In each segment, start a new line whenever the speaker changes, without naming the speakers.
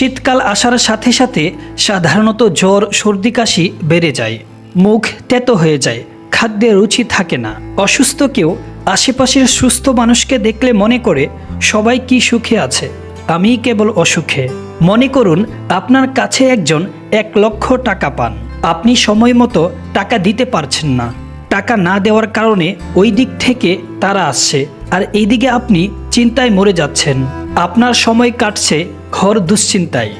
শীতকাল আসার সাথে সাথে সাধারণত জ্বর, সর্দি কাশি বেড়ে যায়। মুখ তেতো হয়ে যায়, খাদ্যে রুচি থাকে না। অসুস্থ কেউ আশেপাশের সুস্থ মানুষকে দেখলে মনে করে, সবাই কি সুখে আছে? আমিই কেবল অসুখে। মনে করুন, আপনার কাছে একজন এক লক্ষ টাকা পান। আপনি সময় মতো টাকা দিতে পারছেন না। টাকা না দেওয়ার কারণে ওই দিক থেকে তারা আসছে, আর এইদিকে আপনি চিন্তায় মরে যাচ্ছেন। আপনার সময় কাটছে ঘর দুশ্চিন্তায়।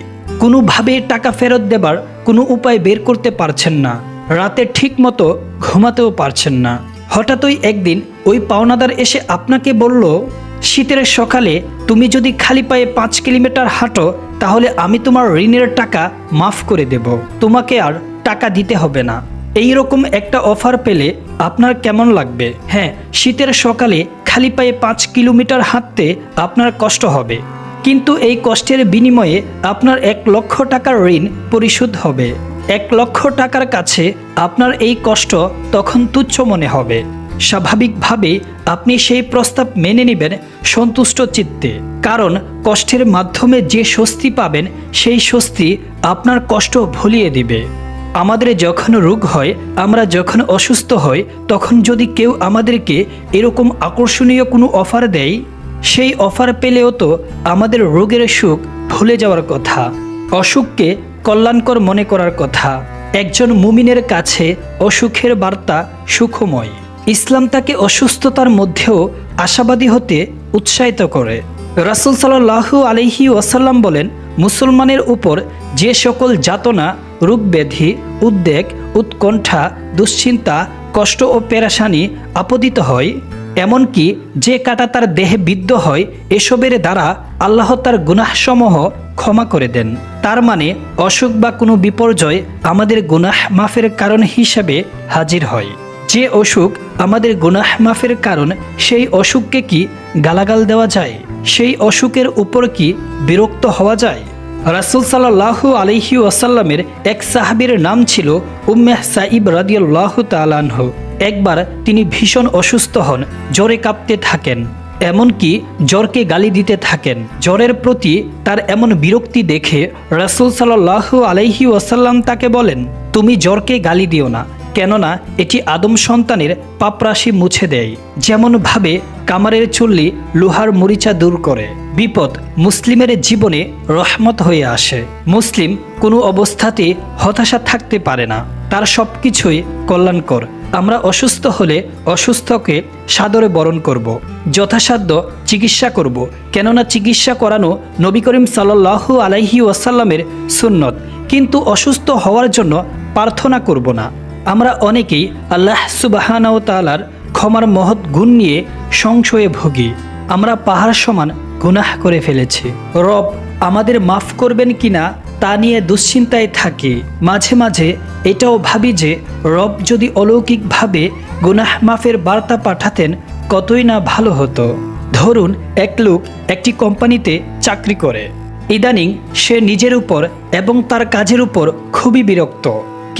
কোনোভাবে টাকা ফেরত দেবার কোনো উপায় বের করতে পারছেন না। রাতে ঠিক মতো ঘুমাতেও পারছেন না। হঠাৎই একদিন ওই পাওনাদার এসে আপনাকে বলল, শীতের সকালে তুমি যদি খালি পায়ে পাঁচ কিলোমিটার হাঁটো, তাহলে আমি তোমার ঋণের টাকা মাফ করে দেব। তোমাকে আর টাকা দিতে হবে না। এই রকম একটা অফার পেলে আপনার কেমন লাগবে? হ্যাঁ শীতের সকালে খালি পায়ে পাঁচ কিলোমিটার হাঁটতে আপনার কষ্ট হবে। কিন্তু এই কষ্টের বিনিময়ে আপনার এক লক্ষ টাকার ঋণ পরিশোধ হবে। এক লক্ষ টাকার কাছে আপনার এই কষ্ট তখন তুচ্ছ মনে হবে। স্বাভাবিকভাবে আপনি সেই প্রস্তাব মেনে নেবেন সন্তুষ্ট চিত্তে। কারণ কষ্টের মাধ্যমে যে স্বস্তি পাবেন, সেই স্বস্তি আপনার কষ্ট ভুলিয়ে দিবে। আমাদের যখন রোগ হয়, আমরা যখন অসুস্থ হই, তখন যদি কেউ আমাদেরকে এরকম আকর্ষণীয় কোনো অফার দেয়, সেই অফার পেলেও তো আমাদের রোগের সুখ ভুলে যাওয়ার কথা, অসুখকে কল্যাণকর মনে করার কথা। একজন মুমিনের কাছে অসুখের বার্তা সুখময়। ইসলাম তাকে অসুস্থতার মধ্যেও আশাবাদী হতে উৎসাহিত করে। রাসুল সাল্লাহু আলহি ওয়াসাল্লাম বলেন, মুসলমানের উপর যে সকল যাতনা রোগ ব্যাধি উদ্বেগ, উৎকণ্ঠা, দুশ্চিন্তা, কষ্ট ও পেরাশানি আপদিত হয়, এমনকি যে কাটা তার দেহে বিদ্ধ হয়, এসবের দ্বারা আল্লাহ তার গুনাহসমূহ ক্ষমা করে দেন। তার মানে অসুখ বা কোনো বিপর্যয় আমাদের গুনাহ মাফের কারণ হিসাবে হাজির হয়। যে অসুখ আমাদের গুনাহ মাফের কারণ, সেই অসুখকে কি গালাগাল দেওয়া যায়? সেই অসুখের উপর কি বিরক্ত হওয়া যায়? রাসুল সাল্লাহু আলহি ওয়াসাল্লামের এক সাহাবির নাম ছিল উম্মেহ সাইব রাদিয়াল্লাহ তালানহ একবার তিনি ভীষণ অসুস্থ হন, জ্বরে কাঁপতে থাকেন, এমনকি জ্বরকে গালি দিতে থাকেন। জ্বরের প্রতি তার এমন বিরক্তি দেখে রাসুল সাল্লাহু আলাইহি ওয়াসাল্লাম তাকে বলেন, তুমি জ্বরকে গালি দিও না, কেননা এটি আদম সন্তানের পাপরাশি মুছে দেয়। যেমনভাবে কামারের চুল্লি লোহার মরিচা দূর করে। বিপদ মুসলিমের জীবনে রহমত হয়ে আসে। মুসলিম কোনো অবস্থাতে হতাশা থাকতে পারে না। তার সব কিছুই কল্যাণকর। আমরা অসুস্থ হলে অসুস্থকে সাদরে বরণ করব। যথাসাধ্য চিকিৎসা করব। কেননা চিকিৎসা করানো নবী করিম সাল্লাহু আলাইহি ওয়াসাল্লামের সুন্নত। কিন্তু অসুস্থ হওয়ার জন্য প্রার্থনা করব না। আমরা অনেকেই আল্লাহ সুবাহানাও তালার ক্ষমার মহৎ গুণ নিয়ে সংশয়ে ভুগি। আমরা পাহাড় সমান গুনাহ করে ফেলেছি। রব আমাদের মাফ করবেন কিনা তা নিয়ে দুশ্চিন্তায় থাকি। মাঝে মাঝে এটাও ভাবি যে রব যদি অলৌকিকভাবে গুনাহ মাফের বার্তা পাঠাতেন কতই না ভালো হতো। ধরুন, এক লোক একটি কোম্পানিতে চাকরি করে। ইদানিং সে নিজের উপর এবং তার কাজের উপর খুবই বিরক্ত।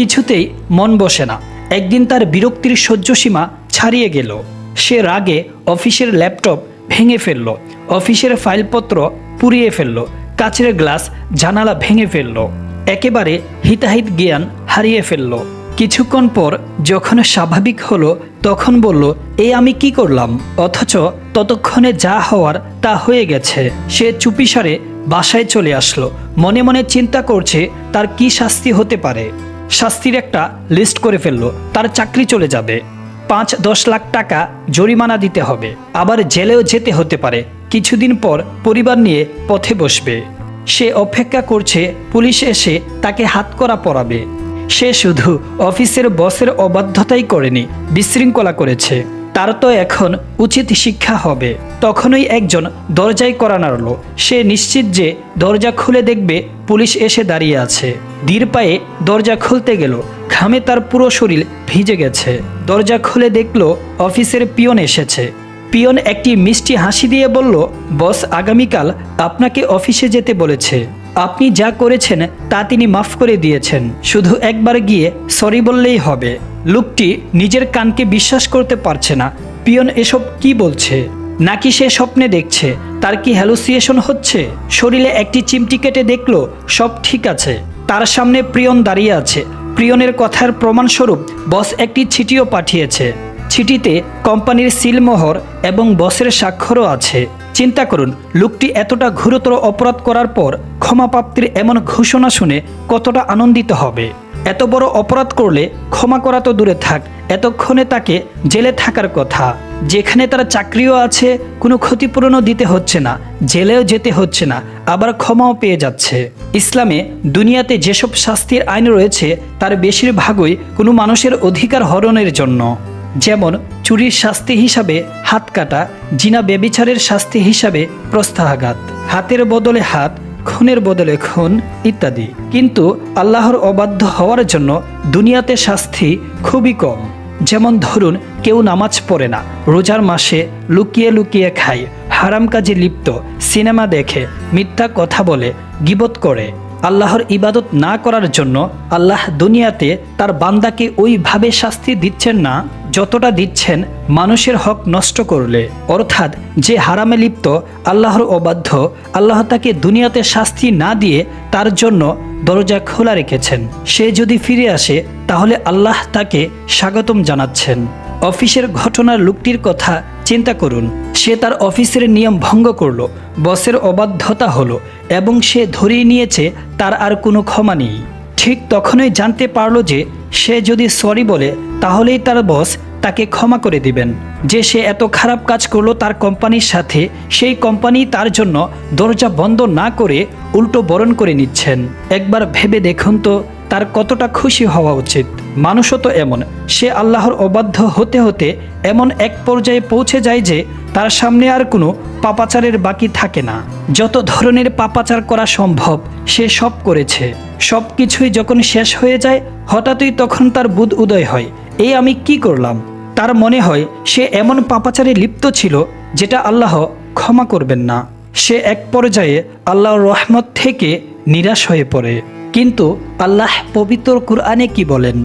কিছুতেই মন বসে না। একদিন তার বিরক্তির সহ্যসীমা ছাড়িয়ে গেল। সে রাগে অফিসের ল্যাপটপ ভেঙে ফেলল, অফিসের ফাইলপত্র পুড়িয়ে ফেলল, কাচের গ্লাস, জানালা ভেঙে ফেলল, একেবারে হিতাহিত জ্ঞান হারিয়ে ফেলল। কিছুক্ষণ পর যখন স্বাভাবিক হলো, তখন বলল এই আমি কি করলাম? অথচ ততক্ষণে যা হওয়ার তা হয়ে গেছে। সে চুপিসারে বাসায় চলে আসলো। মনে মনে চিন্তা করছে, তার কি শাস্তি হতে পারে? শাস্তির একটা লিস্ট করে ফেলল। তার চাকরি চলে যাবে। পাঁচ দশ লাখ টাকা জরিমানা দিতে হবে। আবার জেলেও যেতে হতে পারে। কিছুদিন পর পরিবার নিয়ে পথে বসবে। সে অপেক্ষা করছে, পুলিশ এসে তাকে হাতকড়া পরাবে। সে শুধু অফিসের বসের অবাধ্যতাই করেনি, বিশৃঙ্খলা করেছে। তার তো এখন উচিত শিক্ষা হবে। তখনই একজন দরজায় করা নাড়ল। সে নিশ্চিত যে দরজা খুলে দেখবে পুলিশ এসে দাঁড়িয়ে আছে। ধীর পায়ে দরজা খুলতে গেল। ঘামে তার পুরো শরীর ভিজে গেছে। দরজা খুলে দেখল অফিসের পিয়ন এসেছে। পিয়ন একটি মিষ্টি হাসি দিয়ে বলল, বস, আগামীকাল আপনাকে অফিসে যেতে বলেছে। আপনি যা করেছেন তা তিনি মাফ করে দিয়েছেন। শুধু একবার গিয়ে সরি বললেই হবে। লোকটি নিজের কানকে বিশ্বাস করতে পারছে না। পিয়ন এসব কি বলছে? নাকি সে স্বপ্নে দেখছে? তার কি হ্যালুসিয়েশন হচ্ছে? শরীরে একটি চিমটি কেটে দেখল, সব ঠিক আছে। তার সামনে প্রিয়ন দাঁড়িয়ে আছে। প্রিয়নের কথার প্রমাণস্বরূপ বস একটি চিঠিও পাঠিয়েছে। চিঠিতে কোম্পানির সিলমোহর এবং বসের স্বাক্ষরও আছে। চিন্তা করুন, লোকটি এতটা ঘুরতর অপরাধ করার পর ক্ষমাপ্রাপ্তির এমন ঘোষণা শুনে কতটা আনন্দিত হবে। এত বড় অপরাধ করলে ক্ষমা করা তো দূরে থাক, এতক্ষণে তাকে জেলে থাকার কথা। যেখানে তার চাকরিও আছে, কোনো ক্ষতিপূরণও দিতে হচ্ছে না, জেলেও যেতে হচ্ছে না, আবার ক্ষমাও পেয়ে যাচ্ছে। ইসলামে দুনিয়াতে যেসব শাস্তির আইন রয়েছে, তার বেশিরভাগই কোনো মানুষের অধিকার হরণের জন্য। যেমন, চুরির শাস্তি হিসাবে হাত কাটা, জিনা বেবিচারের শাস্তি হিসাবে প্রস্তাহাঘাত। হাতের বদলে হাত খুনের বদলে খুন ইত্যাদি। কিন্তু আল্লাহর অবাধ্য হওয়ার জন্য দুনিয়াতে শাস্তি খুবই কম। যেমন ধরুন, কেউ নামাজ পড়ে না, রোজার মাসে লুকিয়ে লুকিয়ে খায়, হারাম কাজে লিপ্ত, সিনেমা দেখে, মিথ্যা কথা বলে, গিবত করে। আল্লাহর ইবাদত না করার জন্য আল্লাহ দুনিয়াতে তার বান্দাকে ওইভাবে শাস্তি দিচ্ছেন না যতটা দিচ্ছেন মানুষের হক নষ্ট করলে। অর্থাৎ যে হারামে লিপ্ত আল্লাহর অবাধ্য, আল্লাহ তাকে দুনিয়াতে শাস্তি না দিয়ে তার জন্য দরজা খোলা রেখেছেন। সে যদি ফিরে আসে, তাহলে আল্লাহ তাকে স্বাগতম জানাচ্ছেন। অফিসের ঘটনার লোকটির কথা চিন্তা করুন। সে তার অফিসের নিয়ম ভঙ্গ করল, বসের অবাধ্যতা হলো, এবং সে ধরিয়ে নিয়েছে তার আর কোনো ক্ষমা নেই। ঠিক তখনই জানতে পারল যে সে যদি সরি বলে, তাহলেই তার বস তাকে ক্ষমা করে দিবেন। যে সে এত খারাপ কাজ করল তার কোম্পানির সাথে, সেই কোম্পানি তার জন্য দরজা বন্ধ না করে উল্টো বরণ করে নিচ্ছেন। একবার ভেবে দেখুন তো তার কতটা খুশি হওয়া উচিত। মানুষও তো এমন। সে আল্লাহর অবাধ্য হতে হতে এমন এক পর্যায়ে পৌঁছে যায় যে তার সামনে আর কোনো পাপাচারের বাকি থাকে না। যত ধরনের পাপাচার করা সম্ভব, সে সব করেছে। সব কিছুই যখন শেষ হয়ে যায়, হঠাৎই তখন তার বুধ উদয় হয়। এই আমি কি করলাম? তার মনে হয়, সে এমন পাপাচারে লিপ্ত ছিল যেটা আল্লাহ ক্ষমা করবেন না। সে এক পর্যায়ে আল্লাহর রহমত থেকে নিরাশ হয়ে পড়ে। কিন্তু আল্লাহ পবিত্র কুরআনে কি বলেন?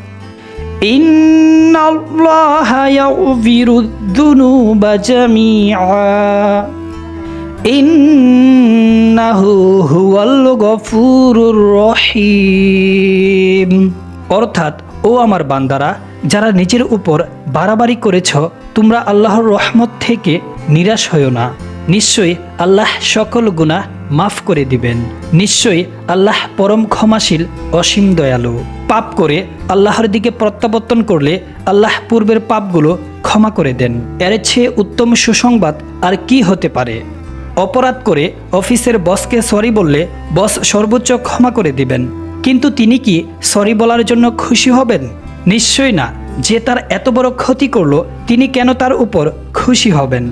অর্থাৎ, ও আমার বান্দারা, যারা নিজের উপর বাড়াবাড়ি করেছ, তোমরা আল্লাহর রহমত থেকে নিরাশ হও না। নিশ্চয়ই আল্লাহ সকল গুণা মাফ করে দিবেন। নিশ্চয়ই আল্লাহ পরম ক্ষমাশীল, অসীম দয়ালু। পাপ করে আল্লাহর দিকে প্রত্যাবর্তন করলে আল্লাহ পূর্বের পাপগুলো ক্ষমা করে দেন। এর চেয়ে উত্তম সুসংবাদ আর কি হতে পারে? অপরাধ করে অফিসের বসকে সরি বললে বস সর্বোচ্চ ক্ষমা করে দিবেন। কিন্তু তিনি কি সরি বলার জন্য খুশি হবেন? নিশ্চয়ই না। যে তার এত বড় ক্ষতি করল, তিনি কেন তার উপর খুশি হবেন?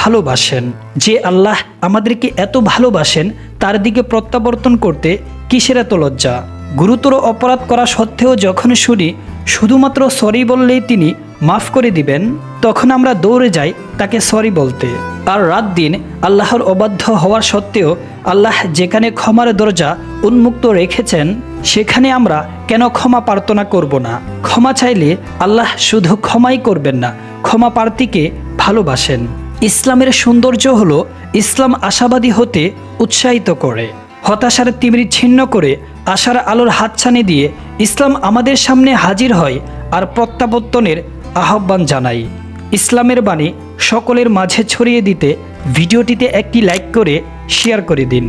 ভালোবাসেন, যে আল্লাহ আমাদেরকে এত ভালোবাসেন, তার দিকে প্রত্যাবর্তন করতে কিসের এত লজ্জা? গুরুতর অপরাধ করা সত্ত্বেও যখন শুনি, শুধুমাত্র সরি বললেই তিনি মাফ করে দিবেন, তখন আমরা দৌড়ে যাই তাকে সরি বলতে। আর রাত দিন আল্লাহর অবাধ্য হওয়ার সত্ত্বেও আল্লাহ যেখানে ক্ষমার দরজা উন্মুক্ত রেখেছেন, সেখানে আমরা কেন ক্ষমা প্রার্থনা করব না? ক্ষমা চাইলে আল্লাহ শুধু ক্ষমাই করবেন না, ক্ষমা প্রার্থীকে ভালোবাসেন। ইসলামের সৌন্দর্য হল ইসলাম আশাবাদী হতে উৎসাহিত করে, হতাশার তিমির ছিন্ন করে আশার আলোর হাতছানি দিয়ে ইসলাম আমাদের সামনে হাজির হয় আর প্রত্যাবর্তনের আহ্বান জানাই। ইসলামের বাণী সকলের মাঝে ছড়িয়ে দিতে ভিডিওটিতে একটি লাইক করে শেয়ার করে দিন।